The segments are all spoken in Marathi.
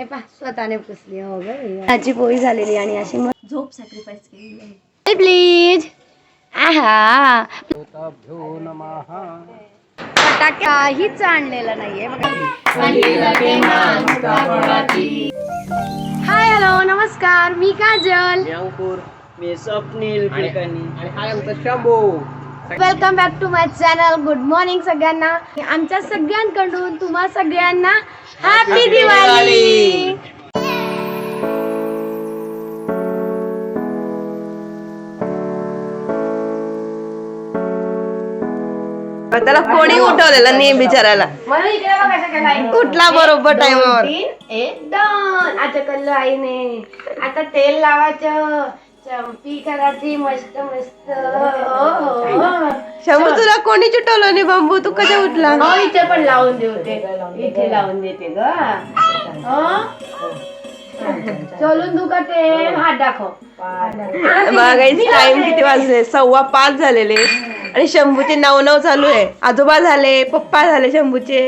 हे पा स्वतःने पुसली हो पोळी झालेली आणि अशी मग झोप सॅक्रिफाईस आहे. प्लीज आहा. फटाके काहीच आणलेलं नाहीये हाय हॅलो नमस्कार. मी काजल. मी स्वप्नील आणि हा आमचा Shambhu. Welcome back to my channel good morning सगळ्यांना. आमच्या सगळ्यांकडून तुम्हा सगळ्यांना हॅपी दिवाळी त्याला कोणी उठवलेलं नाही बिचारायला कुठला बरोबर टाइमवर तीन एक दोन आता कल्लू आईने आता तेल लावायचं. चंपी करायची मस्त मस्त. हो, हो. शंभू तुला कोणी चिटवलं नाही? बांबू तू कधी उठला? हो इथे पण लावून देते. इथे लावून देते ग. हो? चलून तू का तेल हात दाखव. बघायची टाइम किती वाजले? सव्वा पाच झालेले. आणि शंभूचे नऊ नऊ चालू आहे. आजोबा झाले पप्पा झाले शंभूचे.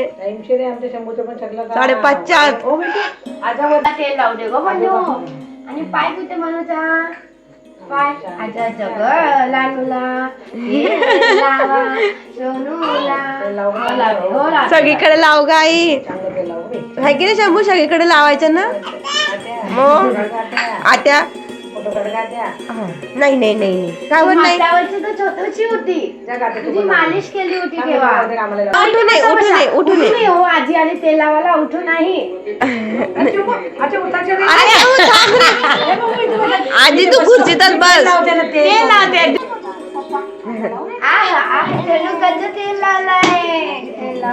साडेपाचच्या आत आता तेल लावू दे ग आणि पाय कुठे म्हणूचा लालूला सोनूला. सगळीकडे लाव गाई. आहे की नाही शंभू? सगळीकडे लावायचं ना? मग? आत्या? नाही नाही नाही नाही. का बरं नाही. तर छोटीशी होती. तुझी मालिश केली होती तेव्हा उठू नये उठू नये उठू नये नाही हो आजी आणि तेल लावायला उठू नाही. अरे तू थांब रे. आजी तू खुर्चीतच बस. तेल लावते आहा, आहा, तेलू गंज तेल लावलाय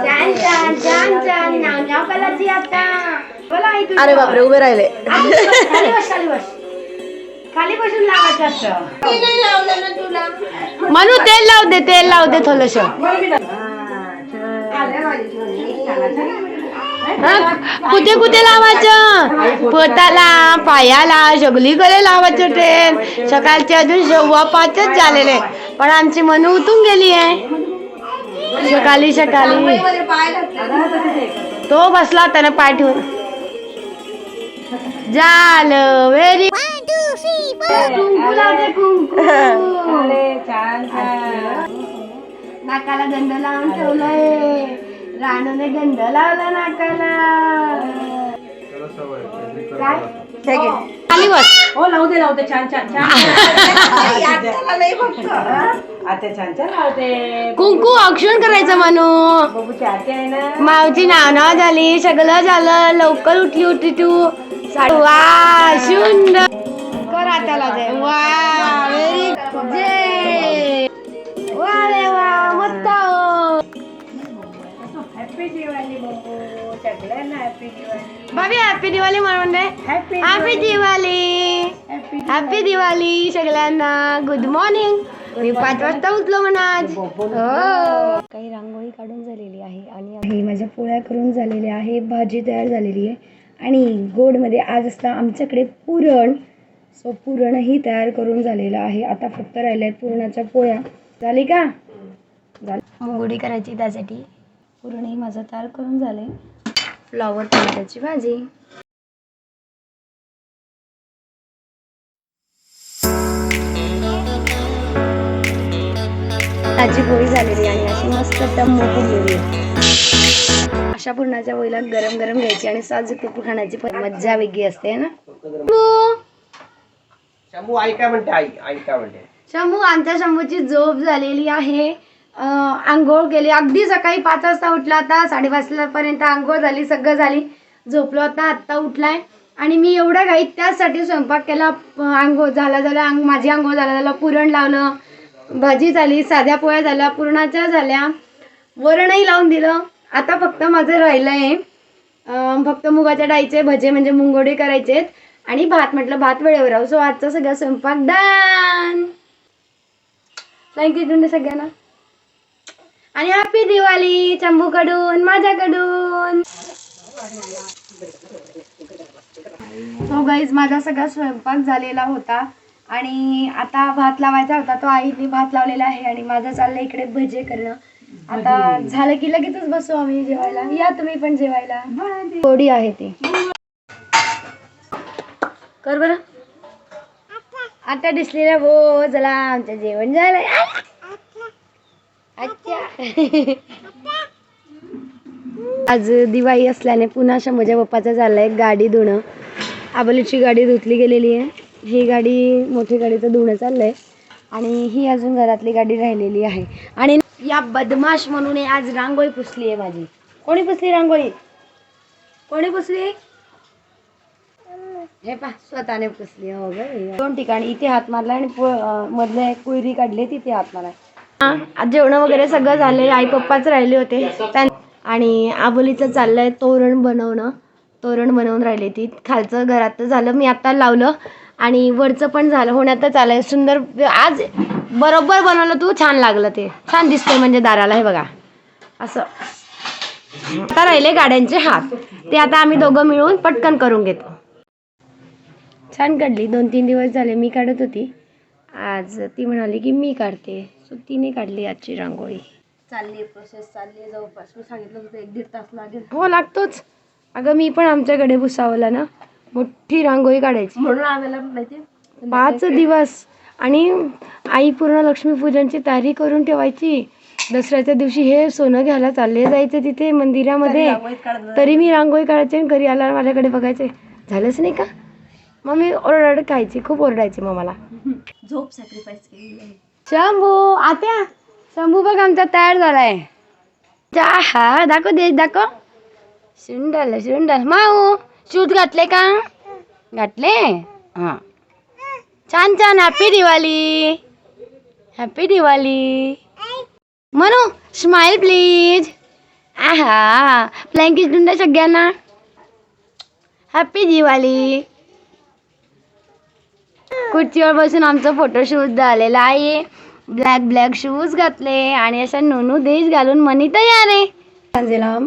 छान छान छान छान नाव नाव कलाची आता. बोला आई तुझं. अरे बापरे उभे राहिले. आजी, खाली बस खाली बस. खाली बसून लावायचं असतं म्हणू तेल लाव दे तेल लाव दे थोडस. कुठे कुठे लावायचं? पोटाला पायाला सगळीकडे लावायचं तेल. सकाळचे अजून सव्वा पाचच झालेले पण आमची मनू उठून गेली आहे. सकाळी सकाळी. तो बसला त्याने पाय ठेवून. झालं व्हेरी नाकाला गंध लावून ठेवलंय. राणूने गंध लावला नाकाला. काय हे घे. खाली बस. हो लावू दे लावू दे. छान छान छान. आता छान छान. लावते. कुंकू औक्षण करायचं म्हणू. मावची नाव नाव झाली सगळं झालं लवकर उठली होती तू. वा सुंदर. कर आत्याला दे वा व्हेरी जे वा रे वा मस्त हो. हॅपी दिवाळी सगळ्यांना हॅपी दिवाळी भाभी हॅपी दिवाळी म्हणून दे. हॅपी दिवाळी हॅपी दिवाळी सगळ्यांना. गुड मॉर्निंग मी पाच वाजता उठलो म्हणा आज हो. काही रांगोळी काढून झालेली आहे आणि आहे माझ्या पोळ्या करून झालेल्या आहे भाजी तयार झालेली आहे. आणि गोडमध्ये आज असतं आमच्याकडे पुरण. सो पुरणही तयार करून झालेलं आहे. आता फक्त राहिल्या आहेत पुरणाच्या पोळ्या. झाली का? झाली. मुंगुडी करायची त्यासाठी. पुरणही माझं तयार करून झाले फ्लॉवर टमाट्याची भाजी. ताजी पोळी झालेली आणि अशी मस्त टम्म फुगलेली अशा पुरणाच्या पोळीला गरम गरम घ्यायची आणि साजूक तूप खाण्याची मज्जा वेगळी असते ना? शंभू, ऐका आई काय म्हणते? आई आई काय म्हणते? शंभू आमच्या शंभूची झोप झालेली आहे. अं, आंघोळ केली. अगदी सकाळी पाच वाजता उठला आता. साडेपाच पर्यंत आंघोळ झाली सगळं झाली. झोपलो आता आत्ता उठलाय. आणि मी एवढं घाईत त्याचसाठी स्वयंपाक केला. अं, आंघोळ झाला झाला अंग माझी आंघोळ झाला झाला पुरण लावलं. भाजी झाली साध्या पोळ्या झाल्या पुरणाच्या झाल्या. वरणही लावून दिलं. आता फक्त माझं राहिलं आहे फक्त मुगाच्या डाळीचे भजे म्हणजे मुंगोडे करायचे आणि भात म्हटलं भात वेळेवर राहू सो आजचा सगळा स्वयंपाक डन थँक्यू तुम्ही सगळ्यांना. आणि हॅपी दिवाळी चंबूकडून माझ्याकडून. सो गाईज माझा सगळा स्वयंपाक झालेला होता. आणि आता भात लावायचा होता. तो आईने भात लावलेला आहे आणि माझं चाललं इकडे भजे करणं. आता झालं की लगेचच बसू आम्ही जेवायला. या तुम्ही पण जेवायला. गोडी आहे ती. कर बरं. आता दिसलेला भो हो, चला आमचं जेवण झालंय. अच्छा. आज दिवाळी असल्याने पुन्हा शंभूच्या पप्पाचं चाललंय गाडी धुणं. आबोलीची गाडी धुतली गेलेली आहे. ही गाडी मोठी गाडीचं धुणं चाललंय. आणि ही अजून घरातली गाडी राहिलेली आहे. आणि या बदमाश म्हणून आज रांगोळी पुसली आहे माझी. कोणी पुसली रांगोळी? कोणी पुसली? हे पा स्वतःने पुसली हो ग. दोन ठिकाणी इथे हात मारला आणि मधले कुयरी काढली तिथे हात मारला. आज जेवण वगैरे सगळं झाले आई पप्पाच राहिले होते. आणि आबोलीचं चाललंय तोरण बनवणं. तोरण बनवून राहिले ती. खालचं घरात झालं मी आता लावलं. आणि वरचं पण झालं होण्यातच आलंय. सुंदर आज बरोबर बनवलं तू छान लागलं ते. छान दिसतंय म्हणजे दाराला हे बघा. असं. आता राहिले गाड्यांचे हात. ते आता आम्ही दोघं मिळून पटकन करून घेतो. छान काढली. दोन तीन दिवस झाले मी काढत होती. आज ती म्हणाली की मी काढते. सो तिने काढली आजची रांगोळी. चालली प्रोसेस चालली आहे जवळपास. मी सांगितलं होतं एक दीड तास लागेल. हो लागतोच. अगं मी पण आमच्याकडे भुसावला ना. मोठी रांगोळी काढायची. म्हणून आम्हाला माहिती पाच दिवस. आणि आई पूर्ण लक्ष्मीपूजनची तयारी करून ठेवायची. दसऱ्याच्या दिवशी हे सोनं घ्यायला चालले जायचे तिथे मंदिरामध्ये. तरी मी रांगोळी काढायचे आणि घरी आल्यावर माझ्याकडे बघायचे. झालंच नाही का? मग मी ओरड खायची खूप ओरडायची मग मला. झोप सॅक्रिफाईस केली आहे. शंभू आत्या शंभू बघ आमचा तयार झालाय. हा दाखव देश दाखव. सुंदर सुंदर माऊ शूज घातले का? घातले? हा. छान छान. हॅपी दिवाळी हॅपी दिवाळी म्हणू स्माइल प्लीज आहा फ्लँकीज देऊन सगळ्यांना. हॅपी दिवाळी खुर्चीवर बसून आमचं फोटोशूट झालेला आहे. ब्लॅक ब्लॅक शूज घातले आणि अशा नोनू देश घालून मनी तयार आहे. सांजेला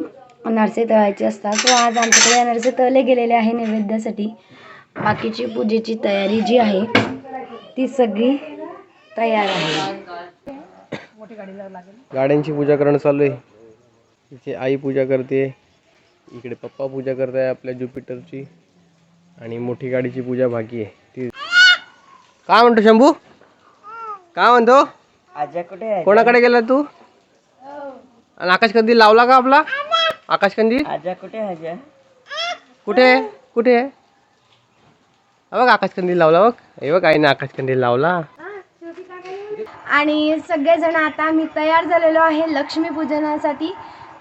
अनारसे तळायचे असतात. सो आज आमच्याकडे अनारसे तळले गेलेले आहे नैवेद्यासाठी. बाकीची पूजेची तयारी जी आहे ती सगळी तयार आहे. गाड्यांची पूजा करणं चालू आहे. इथे आई पूजा करते. इकडे पप्पा पूजा करत आहे आपल्या ज्युपिटरची. आणि मोठी गाडीची पूजा बाकी आहे. काय म्हणतो शंभू? काय म्हणतो? आजा कुठे आहे? कोणाकडे गेला तू? आणि आकाश कंदील लावला का आपला? आकाश कंदील आजा कुठे आहे आजा? कुठे? आहे कुठे आहे? हा बघ आकाश कंदील लावला बघ. हे बघ आईने आकाश कंदील लावला. आणि सगळेजण आता आम्ही तयार झालेलो आहे लक्ष्मीपूजनासाठी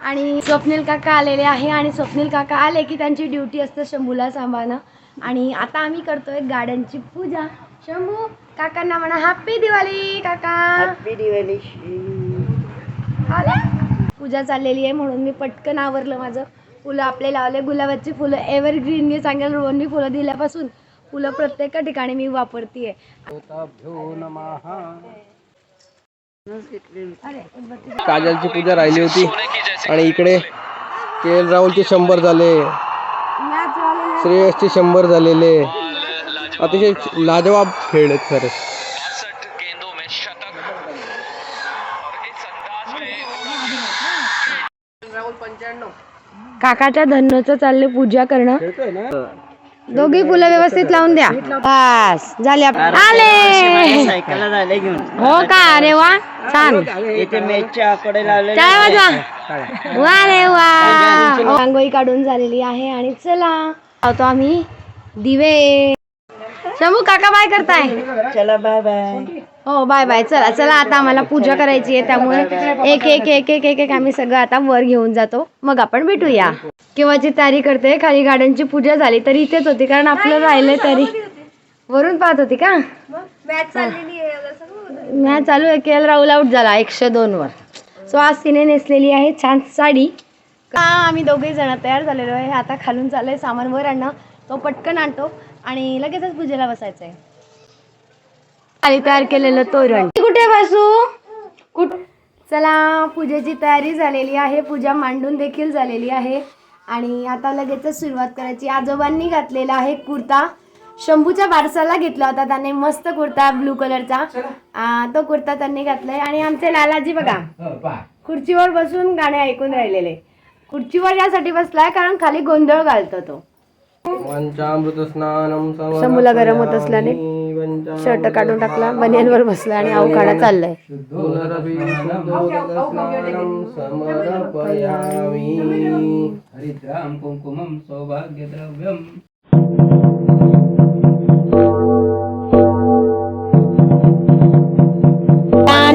आणि स्वप्नील काका आलेले आहे आणि स्वप्नील काका आले की त्यांची ड्युटी असते शंभूला सांभाळणं. आणि आता आम्ही करतोय गाड्यांची पूजा. शंभू काकांना म्हणा हॅपी दिवाळी काका. हॅपी दिवाळी आले? पूजा चाललेली आहे म्हणून मी पटकन आवरलं माझं. फुलं आपले लावले गुलाबाची फुलं एव्हरग्रीन मी सांगेल रोहनी फुलं दिल्यापासून. फुलं प्रत्येक ठिकाणी मी वापरतीये. काजलची पूजा राहिली होती आणि इकडे के एल राहुलचे शंभर झाले श्रेयसचे शंभर झालेले. अतिशय लाजवाब खेळ आहेत खरंच काकाच्या धन्नोचं चालले पूजा करणं. दोघी फुलं व्यवस्थित लावून द्या. बस झाले आप- आले! सायकलला झाले घेऊन. हो का? अरे वा छान. इथे मेचच्या आकडे लावले काय वाजवा. वा रे वा. रांगोळी काढून झालेली आहे आणि चला आम्ही दिवे. शंभू काका बाय करताय. चला बाय बाय हो बाय बाय चला चला आता आम्हाला पूजा करायची आहे त्यामुळे एक एक एक एक एक एक आम्ही सगळं आता वर घेऊन जातो. मग आपण भेटूया. केव्हाची तयारी करते खाली गाड्यांची पूजा झाली तरी इथेच होती कारण आपलं राहिलंय तरी. वरून पाहत होती का? मॅच चालू आहे के? एल राहुल आउट झाला एकशे दोन वर. सो आज तिने नेसलेली आहे छान साडी. का आम्ही दोघे जण तयार झालेलो आहे. आता खालून चाललंय सामान वर आणणं. तो पटकन आणतो. आणि लगेचच पूजेला बसायचं आहे खाली तयार केलेलं तोरण. कुठे बसू? कुठ? चला पूजेची तयारी झालेली आहे. पूजा मांडून देखील झालेली आहे. आणि आता लगेचच सुरुवात करायची. आजोबांनी घातलेला आहे कुर्ता. शंभूच्या बारसाला घेतला होता त्याने मस्त कुर्ता ब्लू कलरचा. आ, तो कुर्ता त्यांनी घातलाय. आणि आमचे लालाजी बघा. खुर्चीवर बसून गाणे ऐकून राहिलेले. खुर्चीवर यासाठी बसलाय कारण खाली गोंधळ घालतो तो. पंचामृत स्नानम शंभूला गरम होत असल्याने शर्ट काढून टाकला बनियनवर बसला आणि अवकाडा चाललाय. समर्पयामि। सौभाग्यद्रव्यम।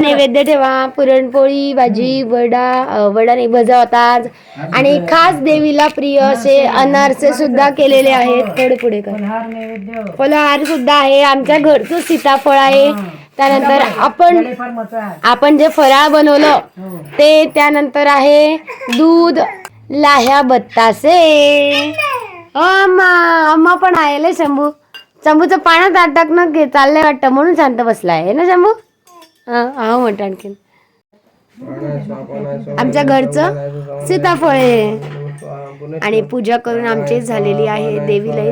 नैवेद्य ठेवा पुरणपोळी भाजी वडा वडा नाही भजा होता आज आणि खास देवीला प्रिय असे अनारसे सुद्धा केलेले आहेत. थोडे पुढे कर. फलहार सुद्धा आहे. आमच्या घरचं सीताफळ आहे. त्यानंतर आपण आपण जे फराळ बनवलं ते त्यानंतर आहे दूध लाह्या बत्तासे. अम्मा अम्मा पण आहे लय शंभू. शंभूचं पाण्यात अटकणं घे चाललंय वाटतं म्हणून शांत बसलाय. है ना शंभू? हा म्हणतो आणखीन आमच्या घरचं सीताफळ आहे आणि पूजा करून आमची झालेली आहे देवीलाही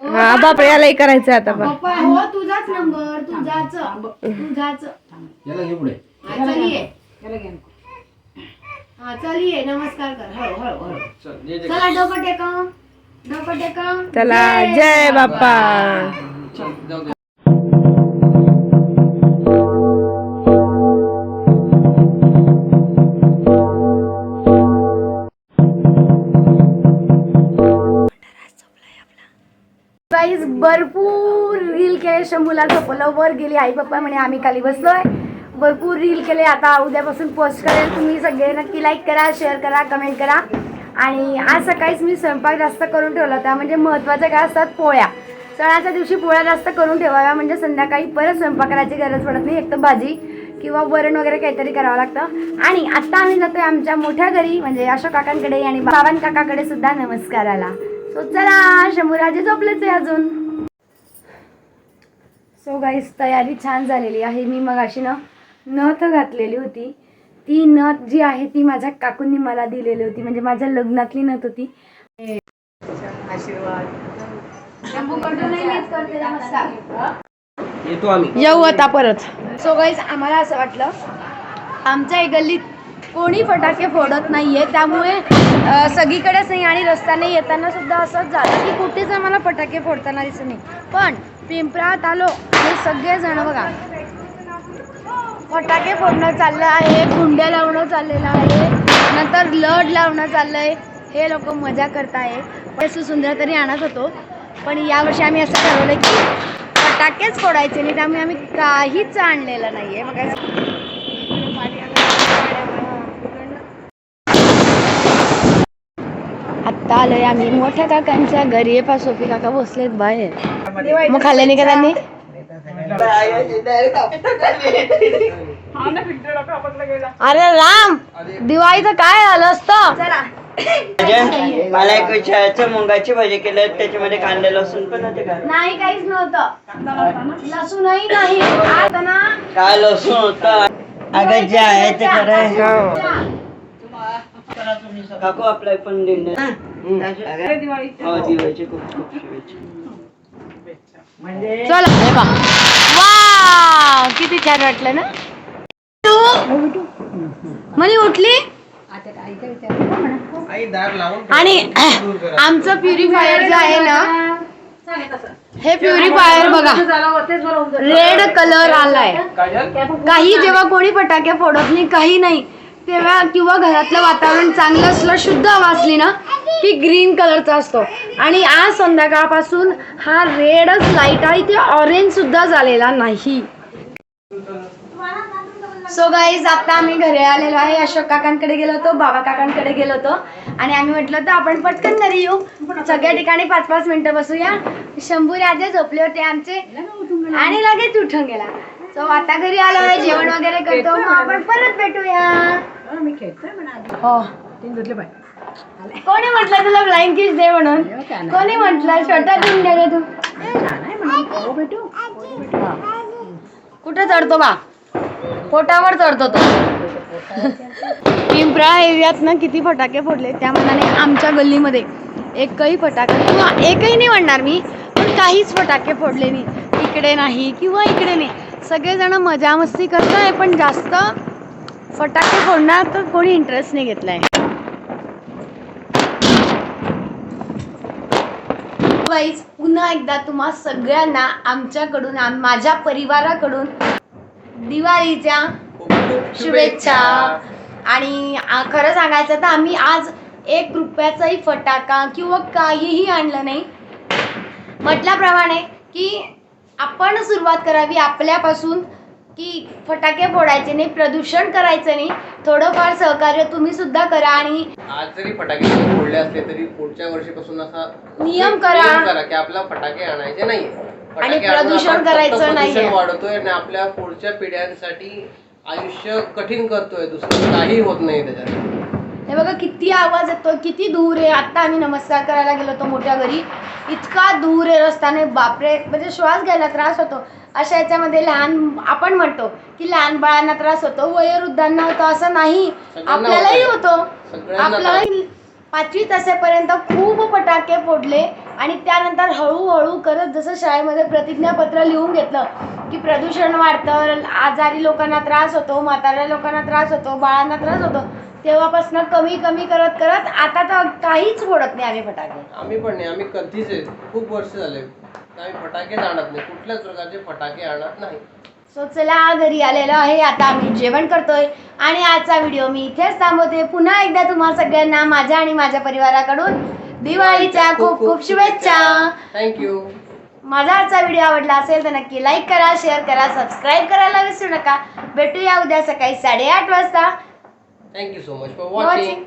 हा बापरे यालाही करायचं आता बा पप्पा हो तुझाच नंबर तुझाच तुझाच. हा, चल ये. हा चल ये नमस्कार कर. हळू हळू हळू चला डोकं टेका डोकं टेका चला जय बाप्पा. भरपूर रील केले. शंभूला झोपलं वर गेली. आई पप्पा म्हणे आम्ही खाली बसलोय. भरपूर रील केले. आता उद्यापासून पोस्ट करेल. तुम्ही सगळे नक्की लाईक करा शेअर करा कमेंट करा. आणि आज सकाळीच मी स्वयंपाक जास्त करून ठेवला होता. म्हणजे महत्त्वाच्या काय असतात? पोळ्या. सणाच्या दिवशी पोळ्या जास्त करून ठेवाव्या. म्हणजे संध्याकाळी परत स्वयंपाक करायची गरज पडत नाही. एक तर भाजी किंवा वरण वगैरे काहीतरी करावं लागतं. आणि आत्ता आम्ही जातोय आमच्या मोठ्या घरी. म्हणजे अशोक काकांकडे आणि बाबां काकाकडे सुद्धा नमस्काराला. सो चला शंभूराजे झोपलेच आहे अजून. सो गाईस तयारी छान झालेली आहे. मी मग अशी ना नथ घातलेली होती. ती नथ जी आहे ती माझ्या काकूंनी मला दिलेली होती. म्हणजे माझ्या लग्नातली नथ होती. येतो आम्ही. येऊ आता परत. सो गाईज आम्हाला असं वाटलं आमच्या या गल्लीत कोणी फटाके फोडत नाही आहे त्यामुळे सगळीकडेच नाही आणि रस्त्याने येताना सुद्धा असंच झालं की कुठेच आम्हाला फटाके फोडताना दिसत नाही. पण पिंपरात आलो आणि सगळेजण बघा फटाके फोडणं चाललं आहे कुंड्या लावणं चाललेलं आहे नंतर लड लावणं चाललंय. हे लोक मजा करताय. असं सुंदर तरी आणत होतो. पण यावर्षी आम्ही असं ठरवलं की फटाकेच फोडायचे नाही त्यामुळे आम्ही काहीच आणलेलं नाहीये. मग आलोय आम्ही. मोठ्या काकांच्या घरी आहे पा सोफी काका बसलेत बाहेर. मग खाल्ले नाही का त्यांनी? अरे राम दिवाळीचं काय आलं असतं? मला एक विचारायचं मुंगाची भाजी केलं त्याच्यामध्ये कांदा लसूण पण होते का? नाही काहीच नव्हतं. लसूणही नाही. आता ना काय लसूण होतं? अगं जे आहे ते खरं काकू आपला पण हो दिवाळीची खूप खूप शुभेच्छा. चला हे बघ वाव किती छान वाटलं ना? म्हणे उठली? आई दार लावून आणि आमचं प्युरिफायर जे आहे ना हे प्युरिफायर बघा. रेड कलर आलाय. काही जेव्हा कोणी फटाके फोडत नाही काही नाही. तेव्हा किंवा घरातलं वातावरण चांगलं असलं शुद्ध हवा असली ना की ग्रीन कलरचा असतो. आणि आज संध्याकाळपासून हा रेडच लाइट आहे ते ऑरेंज सुद्धा झालेला नाही. सो गाईज आता आम्ही घरी आलेलो आहे. अशोक काकांकडे गेलो होतो बाबा काकांकडे गेलो होतो. आणि आम्ही म्हटलं होतं आपण पटकन घरी येऊ. सगळ्या ठिकाणी पाच पाच मिनिटं बसूया. शंभू राजे झोपले होते आमचे. आणि लगेच उठून गेला. सो आता घरी आलो आहे जेवण वगैरे करतो. मग आपण परत भेटूया. हो. कोणी म्हटलं तुला ब्लाइंड किस दे म्हणून? कोणी म्हटलं? छोटा देऊन दे तू. कुठे चढतो बा? पोटावर चढतो तो. पिंपरा एरियात ना किती फटाके फोडले त्या मनाने आमच्या गल्लीमध्ये एकही फटाका किंवा एकही नाही म्हणणार मी पण काहीच फटाके फोडले नाही. इकडे नाही किंवा इकडे नाही. सगळेजण मजा मस्ती करताय पण जास्त फटाके फोडण्यात तर कोणी इंटरेस्ट नाही घेतलाय. वाईज पुन्हा एकदा तुम्हा सगळ्यांना आमच्याकडून आम- माझ्या परिवाराकडून दिवाळीच्या शुभेच्छा. आणि खरं सांगायचं तर आम्ही आज एक रुपयाचाही फटाका किंवा काहीही आणलं नाही. म्हटल्याप्रमाणे की आपण सुरुवात करावी आपल्यापासून. की फटाके फोडायचे नाही प्रदूषण करायचं नाही थोडंफार सहकार्य तुम्ही सुद्धा करा आणि आज जरी फटाके फोडले असले तरी पुढच्या वर्षीपासून असा नियम करा. नियम करा की आपला फटाके आणायचे फटाके आणून प्रदूषण करायचं प्रदूषण नाहीये. वाढवतोय आणि आपल्या पुढच्या पिढ्यांसाठी आयुष्य कठीण करतोय दुसरं काही होत नाही त्याच्यात हे बघा किती आवाज येतो किती दूर आहे. आत्ता आम्ही नमस्कार करायला गेलो होतो मोठ्या घरी. इतका दूर आहे रस्त्याने बापरे. म्हणजे श्वास घ्यायला त्रास होतो. अशा याच्यामध्ये लहान आपण म्हणतो की लहान बाळांना त्रास होतो. वयोवृद्धांना होतो असं नाही. आपल्यालाही. होतो. आपल्यालाही पाचवीत असेपर्यंत खूप फटाके फोडले आणि त्यानंतर हळूहळू करत जसं शाळेमध्ये प्रतिज्ञापत्र लिहून घेतलं की प्रदूषण वाढतं आजारी लोकांना त्रास होतो म्हाताऱ्या लोकांना त्रास होतो बाळांना त्रास होतो तेव्हापासून कमी कमी करत करत आता तर काहीच फोडत नाही आम्ही फटाके. आम्ही पण नाही आम्ही कधीच खूप वर्ष झाले. आम्ही फटाकेच आणत नाही कुठल्याच प्रकारचे फटाके आणत नाही. सो चला घरी आलेलो आहे. आता आम्ही जेवण करतोय. आणि आजचा व्हिडिओ मी इथेच थांबवते. पुन्हा एकदा तुम्हा सगळ्यांना माझ्या आणि माझ्या परिवाराकडून दिवाळीच्या खूप खूप शुभेच्छा. थँक्यू माझा आजचा व्हिडिओ आवडला असेल तर नक्की लाईक करा शेअर करा सबस्क्राईब करायला विसरू नका. भेटूया उद्या सकाळी साडेआठ वाजता. Thank you so much for watching